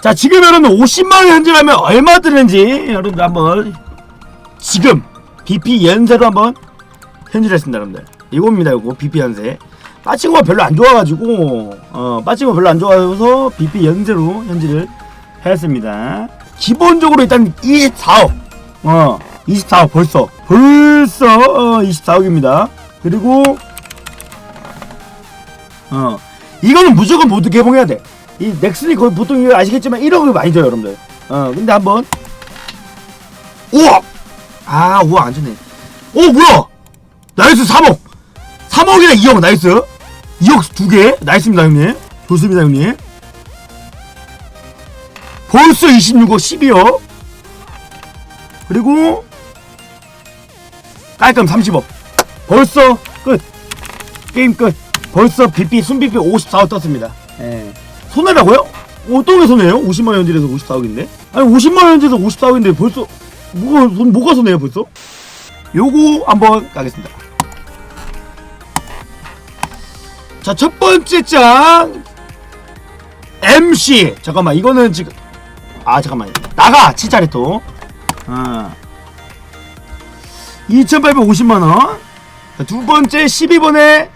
자 지금 여러분 50만원 현질하면 얼마 드는지 여러분들 한번 지금 BP 연세로 한번 현질했습니다 여러분들. 이겁니다 이거 BP 연세. 빠친거가 별로 안 좋아가지고 어 빠친거 별로 안 좋아서 BP 연세로 현질을 했습니다. 기본적으로 일단 24억 어 24억 벌써 벌써 어, 24억입니다. 그리고 어 이거는 무조건 모두 개봉해야 돼. 이 넥슨이 거의 보통 이거 아시겠지만 1억을 많이 줘요, 여러분들. 어, 근데 한번 5억. 아, 5억 안 주네. 오, 뭐야? 나이스 3억. 3억이나 2억 나이스. 2억 두 개. 나이스입니다, 형님. 좋습니다, 형님. 벌써 26억 12억. 그리고 깔끔 30억. 벌써 끝. 게임 끝. 벌써 BP 순비피 54억 떴습니다. 예. 손해라고요? 어떤 게 손해요? 50만 원들에서 54억인데? 아니 50만 원들에서 54억인데 벌써 뭐가 손 뭐가 손해요 벌써? 요거 한번 가겠습니다. 자 첫 번째 장 MC 잠깐만 이거는 지금 아 잠깐만 나가 치자레토 아 2,850만 원. 자, 두 번째 12번에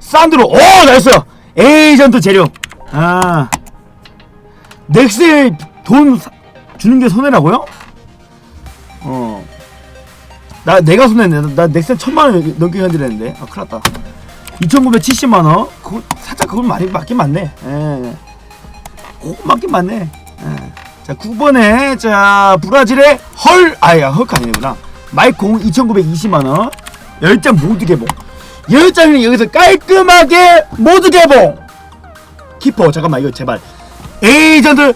산드로 오 나이스 에이전트 재료. 아. 넥스에 돈 사- 주는 게 손해라고요? 어 나 내가 손해네. 나, 나 넥스에 천만 원 넘게 현질했는데. 아 큰일 났다. 2,970만 원? 그거 살짝 그건 많이 맞긴 맞네. 예. 그거 맞긴 맞네. 예. 자 9번에 자 브라질의 헐 아야 헐크 아니구나. 마이콩 2,920만 원. 10장 모두 개봉 10장이 여기서 깔끔하게 모두 개봉! 키퍼 잠깐만 이거 제발. 에이전트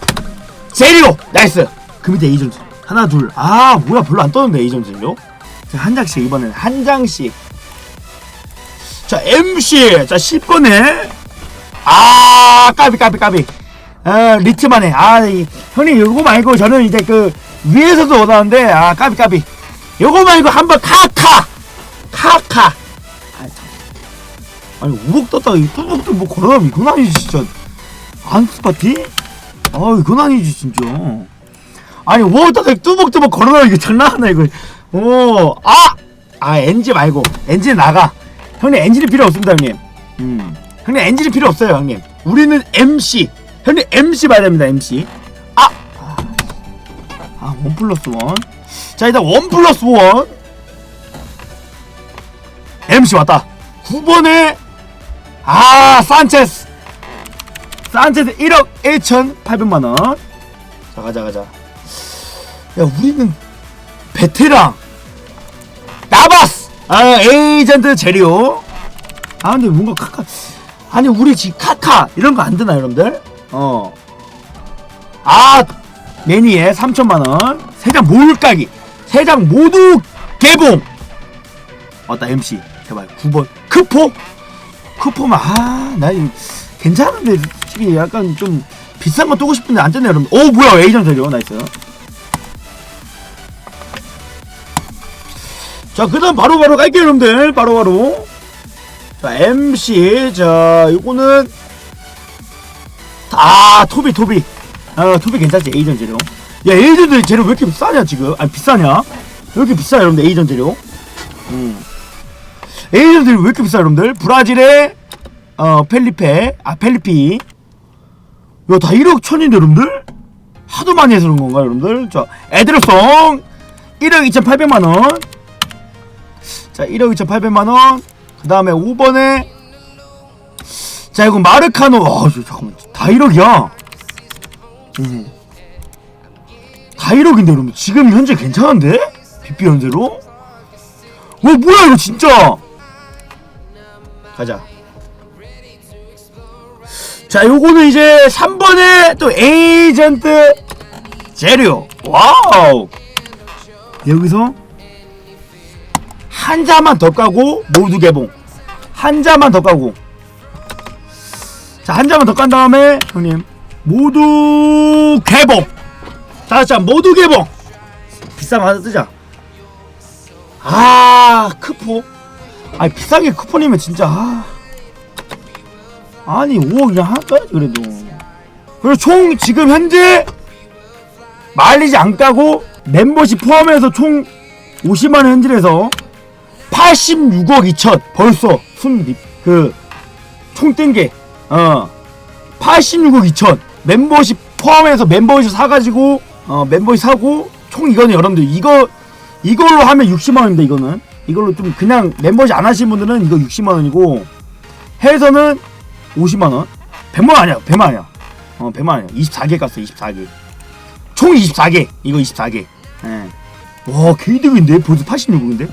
제리오 나이스! 그 밑에 에이전트 하나 둘 아 뭐야 별로 안 떠는데 에이전트요? 자, 한 장씩 이번엔 한 장씩. 자 MC 자 10번에. 아 까비 까비 까비. 아 리트만해. 아 이, 형님 요거 말고 저는 이제 그 위에서도 원하는데 아 까비 까비. 요거 말고 한번 카카. 카카. 아, 참. 아니 우럭 떴다가 이 뚜벅도 뭐 걸어가면 이건 아니지 진짜. 안스파티? 아 이건 아니지 진짜. 아니 우럭 떴다가 뚜벅뚜벅 걸어가면 이거 장난하나 이거. 어아! 아 엔진 말고. 엔진 나가. 형님 엔진이 필요 없습니다 형님. 음. 형님 엔진이 필요 없어요 형님. 우리는 MC 형님 MC 봐야 됩니다 MC 아! 아, 원 플러스 원. 자, 일단 원 플러스 원. MC 왔다. 9번에, 아, 산체스. 산체스 1억 1,800만원. 자, 가자, 가자. 야, 우리는 베테랑. 나바스! 아, 에이전트 제리오. 아, 근데 뭔가 카카. 아니, 우리 지금 카카. 이런 거 안 되나, 여러분들? 어. 아, 매니에 3천만원. 세장 몰까기. 세장 모두 개봉. 왔다, MC. 제발. 9번. 크포? 크포면, 아, 나 이거 괜찮은데, 솔직히 약간 좀 비싼 거 뜨고 싶은데 안 뜨네, 여러분. 오, 뭐야, 에이전 되죠. 나이스. 자, 그 다음 바로바로 갈게요, 여러분들. 바로 바로. 자, MC. 자, 요거는. 아, 토비, 토비. 아, 토비 괜찮지, 에이전 재료. 야, 에이전 재료 왜 이렇게 비싸냐, 지금? 아니, 비싸냐? 왜 이렇게 비싸, 여러분들, 에이전 재료? 음. 에이전 재료 왜 이렇게 비싸, 여러분들? 브라질의, 어, 펠리페, 아, 펠리피. 야, 다 1억 천인데, 여러분들? 하도 많이 해서 그런 건가, 여러분들? 자, 에드로송! 1억 2,800만원. 자, 1억 2,800만원. 그 다음에 5번에, 자, 이거 마르카노. 와, 저, 잠깐만. 다 1억이야. 음. 다 1억인데, 여러분. 지금 현재 괜찮은데? 빚비 현재로? 와, 뭐야, 이거 진짜! 가자. 자, 요거는 이제 3번에 또 에이전트 재료. 와우! 여기서 한 자만 더 까고 모두 개봉. 한 자만 더 까고. 자, 한 자만 더 깐 다음에 형님 모두 개봉. 자, 자, 모두 개봉. 비싼 거 하나 뜨자. 아, 크포. 아니, 비싼 게 크포님은 진짜. 아. 아니, 5억 그냥 떠야지, 그래도. 그리고 총 지금 현재 안 까고 멤버십 포함해서 총 50만원 현질해서 86억 2천 벌써 순그총 뜬게 어 86억 2천 멤버십 포함해서 멤버십 사가지고 어 멤버십 사고 총 이거는 여러분들 이거 이걸로 하면 60만 원입니다 이거는 이걸로 좀 그냥 멤버십 안 하신 분들은 이거 60만 원이고 해서는 50만 원? 100만 원 아니야 100만 아니야. 어 100만 아니야. 24개 깠어 24개. 총 24개 이거 24개. 예. 와 개이득인데? 벌써 86억인데